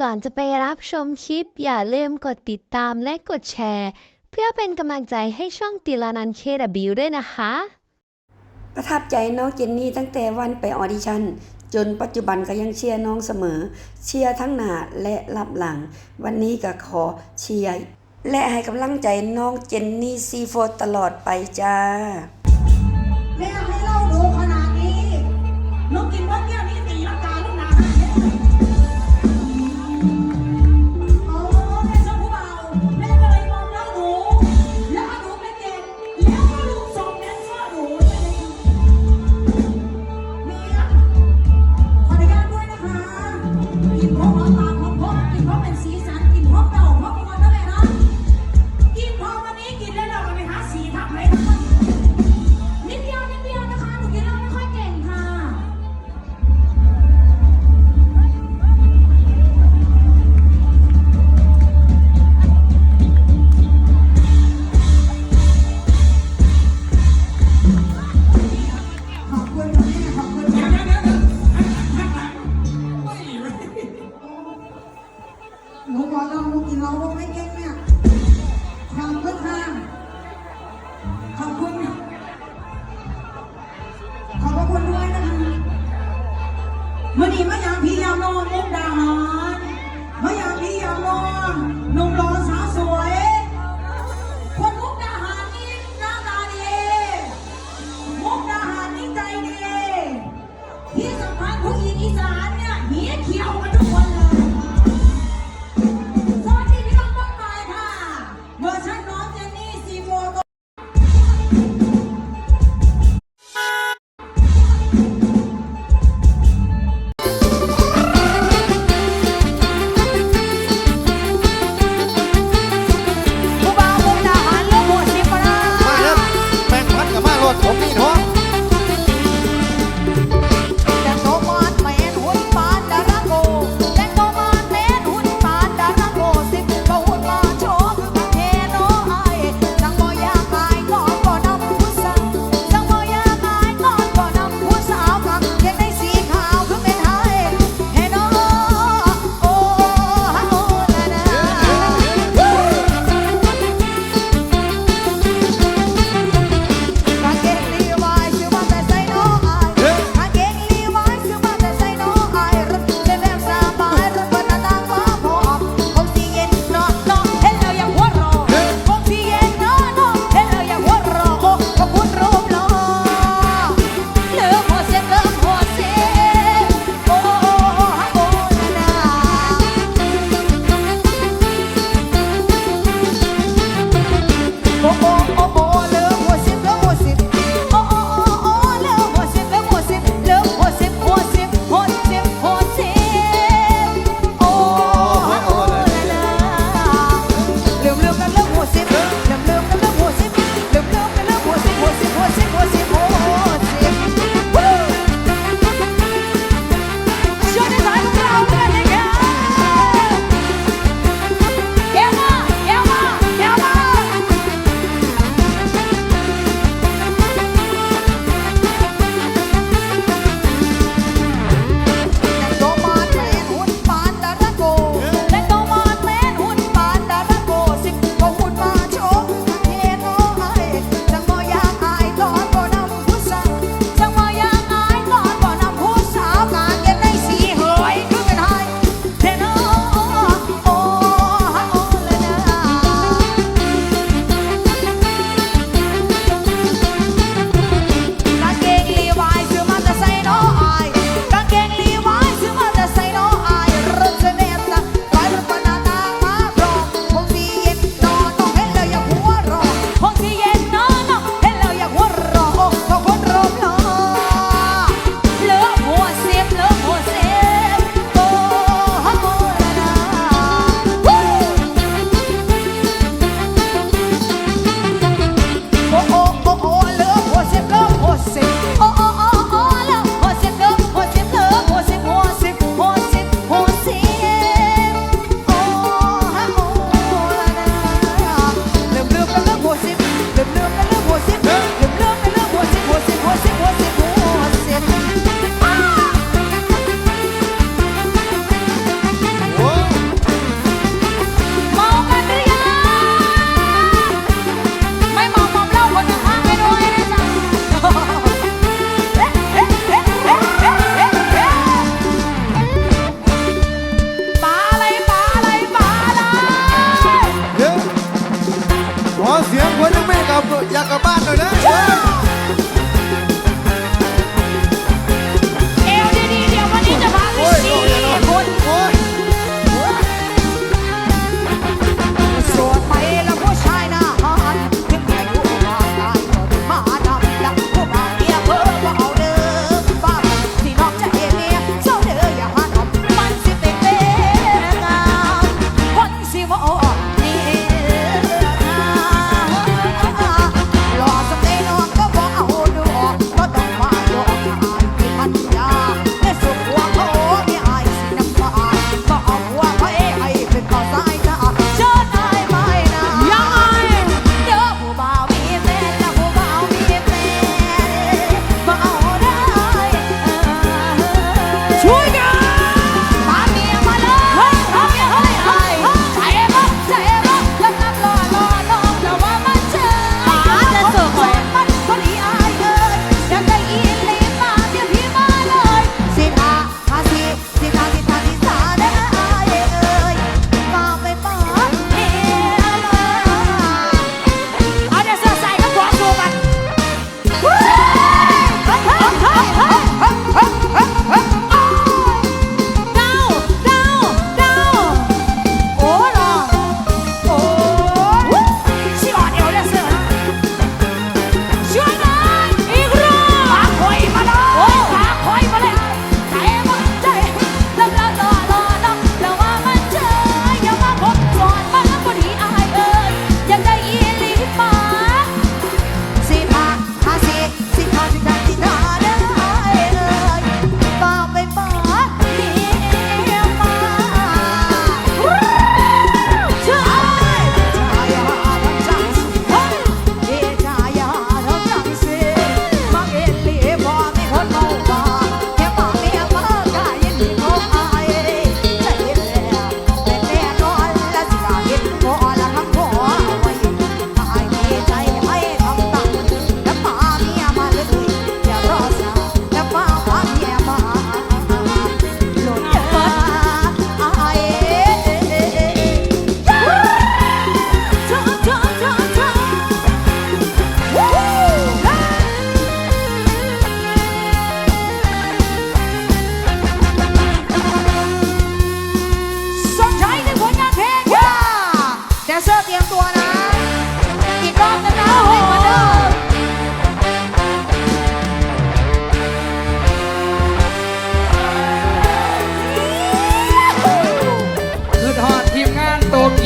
ก่อนจะไปรับชมคลิป อย่าลืมกดติดตามและกดแชร์ เพื่อเป็นกำลังใจให้ช่องติลานันเคดบิวด้วยนะคะ ประทับใจน้องเจนนี่ตั้งแต่วันไปออดิชั่นจนปัจจุบันก็ยังเชียร์น้องเสมอ เชียร์ทั้งหน้าและรับหลัง วันนี้ก็ขอเชียร์และให้กำลังใจน้องเจนนี่ซีโฟตลอดไปจ้า money, money.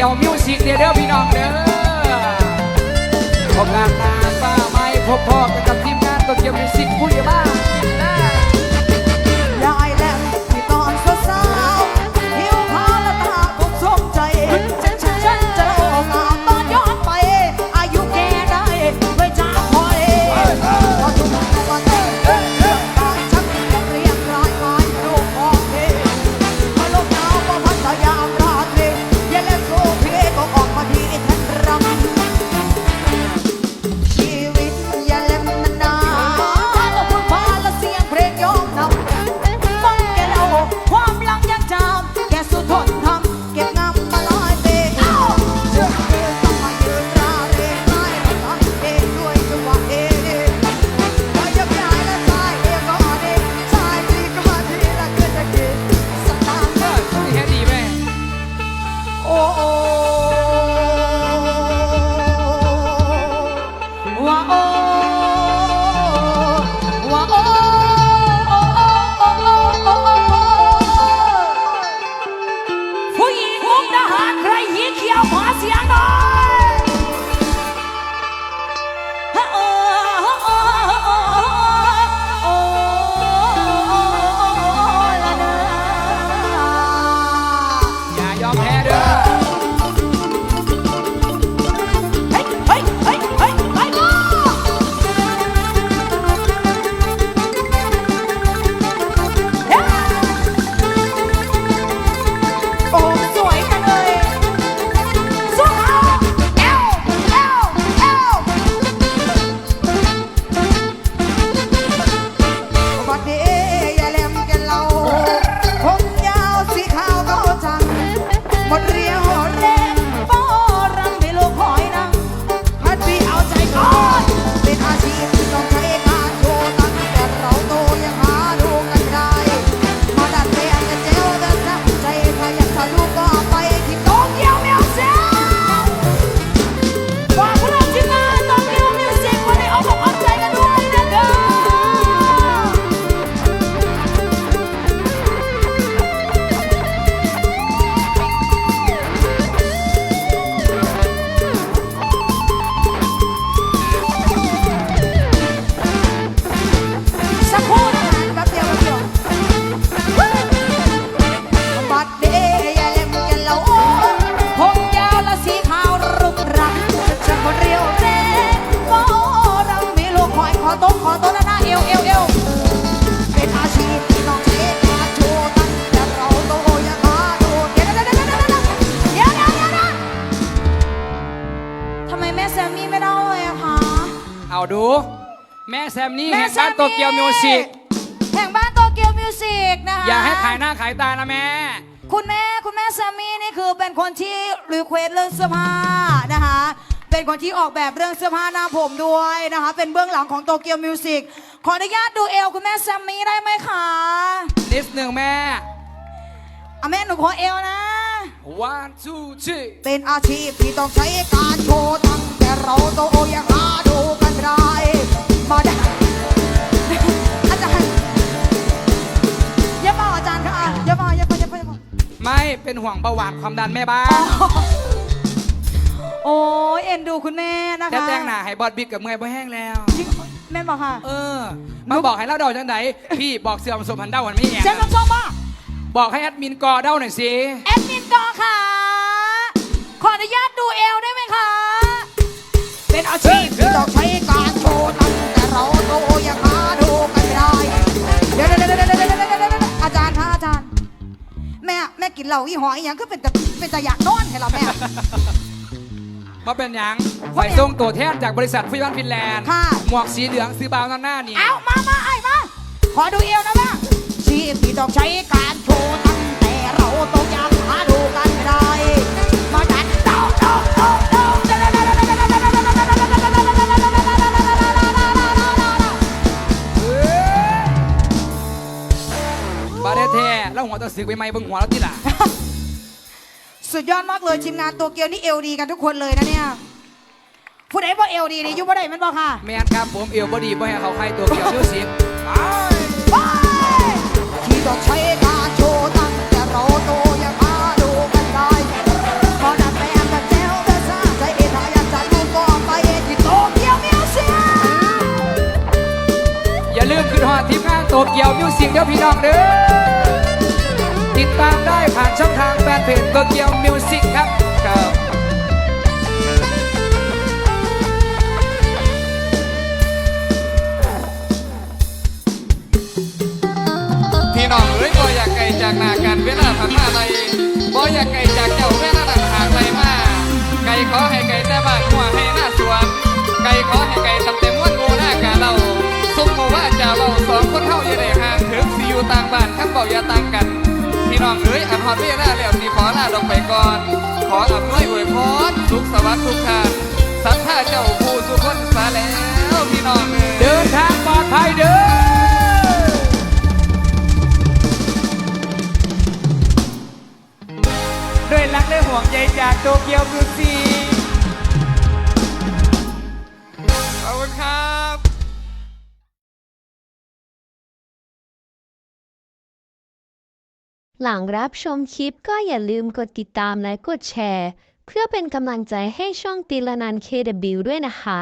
ียวมิวสิกเด้อพี่น้องเด้อพบงานนาฟ้าไม้พบพ่อกับทีมงานตัวเกียวมิวสิกผู้ใหญ่บ้าน เอาดูแม่แซมนี่แม่แห่งแซบ้านมโตเกียวมิวสิกแห่งบ้านโตเกียวมิวสิกนะคะอย่าให้ขายหน้าขายตานะแม่ คุณแม่คุณแม่แซมมี่นี่คือเป็นคนที่รีเควสเรื่องเสื้อผ้านะคะ เป็นคนที่ออกแบบเรื่องเสื้อผ้าหน้าผมด้วยนะคะ เป็นเบื้องหลังของโตเกียวมิวสิกขออนุญาตดูเอวคุณแม่แซมมี่ได้ไหมคะนิดหนึ่งแม่อะแม่หนูขอเอวนะ one two three เป็นอาชีพที่ต้องใช้การโชว์ตั้งแต่เราโตยังหาดูกันไม่ได้ เป็นห่วงเบาหวานความดันแม่บ้านโอ้ยเอ็นดูคุณแม่นะคะแต่แต่งหน้าให้บอดบิ๊กกับเมื่อยบ่แห้งแล้ว จริงแม่บอกค่ะ เออ มาบอกให้เราเดาจังไหนพี่บอกเสื่อมสมพันธ์เดาวันไม่แห้งเจ๊น้ำส้มป่ะบอกให้แอดมินกอเดาหน่อยสิแอดมินกอค่ะ ขออนุญาตดูเอวได้ไหมคะ เป็นอาชีพ เหล้าอีหอยอหยังก็เป็นแต่เป็นแต่อยากนอนให้เราแม่ มาเป็นหยังฝ่ายส่งตัวแทนจากบริษัทฟิวันฟินแลนด์ ค่ะ หมวกสีเหลืองซื้อบาวนอนหน้านี่ เอามามาไอ้มา ขอดูเอวนะแม่ชีพที่ต้องใช้การโชว์ตั้ แล้วหัวตะสึกไปไหมเบิ่งหัวแล้วที่ล่ะ สุดยอดมากเลยทีมงานตัวเกียวนี่เอลดีกันทุกคนเลยนะเนี่ยผู้ใดบ่เอลดีนี่อยุบ่ได้แมันบอกค่ะแมนครับผมเอวบอดีบ่ให้เขาใครตัวเกี่ยวมิวสิกไปที่ต้องใช้การโชว์ตั้งแต่เราโตยังหาดูกันได้พอดัดแปลงกันแจวแต่ซาใจเอ็นหาอยากจะดูก็ไปที่โตเกียวมิวสิก อย่าลืมขึ้นหอดทีมงานโตเกียวมิวสิกเด้อพี่น้องเด้อ เพจโตเกียวมิวสิกครับครับพี่น้องเอ้ยบ่อยากไกลจากหน้ากันเวลาผ่านมาไรบ่อยากไกลจากเจ้าเวลาต่างหากไรมาไก่ขอให้ไก่แต่บ้านหัวให้หน้าสวนไก่ขอให้ไก่ตั้งแต่ม้วนงูหน้ากาเราสุกโมว่าจะเบาสองคนเท่าอย่าได้ห่างถึงสิอยู่ต่างบ้านขั้นเบาอย่าต่างกัน พี่น้องเอ้ยอันฮอดเวลาแล้วสีขอลาดอกไปก่อน ขออำนวยอวยพรสุขสวัสดิ์ทุกท่านสัทธาเจ้าผู้สุคนสาแล้วพี่น้องเอ้ยเดินทางปลอดภัยเด้อด้วยรักและห่วงใยจากโตเกียวมิวสิ หลังรับชมคลิปก็อย่าลืมกดติดตามและกดแชร์ เพื่อเป็นกำลังใจให้ช่องตีละนัน KW ด้วยนะคะ